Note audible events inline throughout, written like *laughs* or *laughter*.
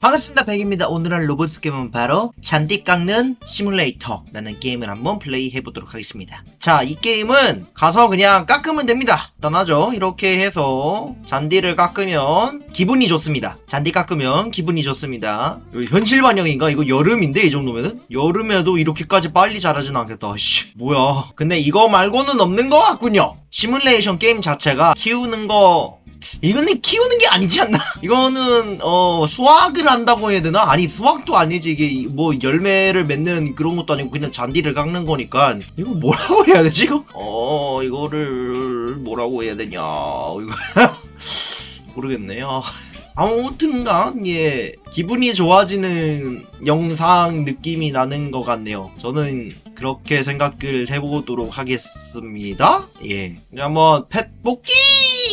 반갑습니다 백입니다. 오늘은 로봇 게임은 바로 잔디 깎는 시뮬레이터라는 게임을 한번 플레이 해 보도록 하겠습니다. 자 이 게임은 가서 그냥 깎으면 됩니다. 단하죠? 이렇게 해서 잔디를 깎으면 기분이 좋습니다. 잔디 깎으면 기분이 좋습니다. 현실 반영인가? 이거 여름인데 이 정도면은? 여름에도 이렇게까지 빨리 자라진 않겠다. 씨 뭐야. 근데 이거 말고는 없는 것 같군요. 시뮬레이션 게임 자체가 키우는 거 이거는 키우는 게 아니지 않나? *laughs* 이거는 어 수확을 한다고 해야 되나? 아니 수확도 아니지 이게 뭐 열매를 맺는 그런 것도 아니고 그냥 잔디를 깎는 거니까 이거 뭐라고 해야 되지 이거? 어 이거를 뭐라고 해야 되냐 이거 *laughs* 모르겠네요. 아무튼간 예 기분이 좋아지는 영상 느낌이 나는 것 같네요. 저는 그렇게 생각을 해보도록 하겠습니다. 예, 한번 펫 뽑기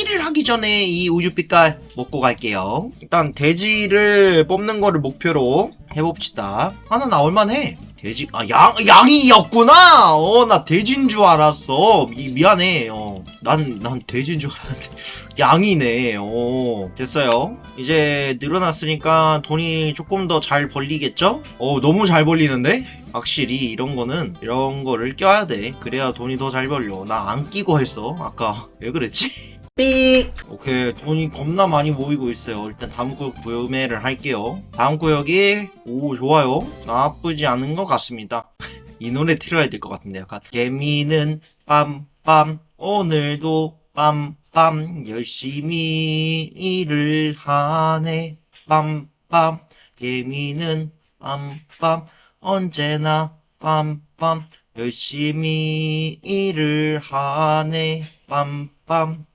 를 하기 전에 이 우유빛깔 먹고 갈게요. 일단 돼지를 뽑는 거를 목표로 해봅시다. 하나 나올만해. 돼지 아 양 양이었구나. 어 나 돼지인 줄 알았어. 미, 미안해. 어난 난 돼지인 줄 알았는데 *laughs* 양이네. 어 됐어요. 이제 늘어났으니까 돈이 조금 더 잘 벌리겠죠? 어 너무 잘 벌리는데? 확실히 이런 거는 이런 거를 껴야 돼. 그래야 돈이 더 잘 벌려. 나 안 끼고 했어. 아까 왜 그랬지? *laughs* 삑! 오케이. 돈이 겁나 많이 모이고 있어요. 일단 다음 구역 구매를 할게요. 다음 구역이 오 좋아요. 나쁘지 않은 것 같습니다. *laughs* 이 노래 틀어야 될 것 같은데 약간 개미는 빰빰. 오늘도 빰빰. 열심히 일을 하네. 빰빰. 개미는 빰빰. 언제나 빰빰. 열심히 일을 하네. 빰빰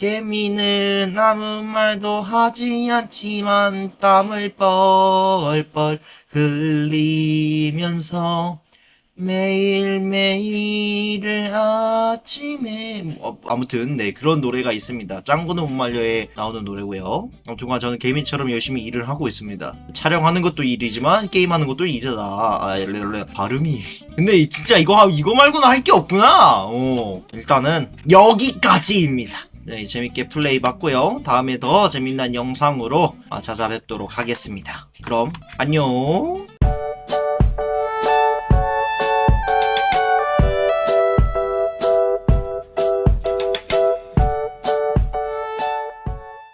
개미는 아무 말도 하지 않지만 땀을 뻘뻘 흘리면서 매일매일을 아침에 뭐, 아무튼 네 그런 노래가 있습니다. 짱구는 못 말려에 나오는 노래고요. 아무튼간 저는 개미처럼 열심히 일을 하고 있습니다. 촬영하는 것도 일이지만 게임하는 것도 일이다. 아 발음이. *laughs* 근데 이- 진짜 이거 이거 말고는 할 게 없구나. 어. 일단은 여기까지입니다 네, 재밌게 플레이 봤고요. 다음에 더 재밌는 영상으로 아, 찾아뵙도록 하겠습니다. 그럼 안녕.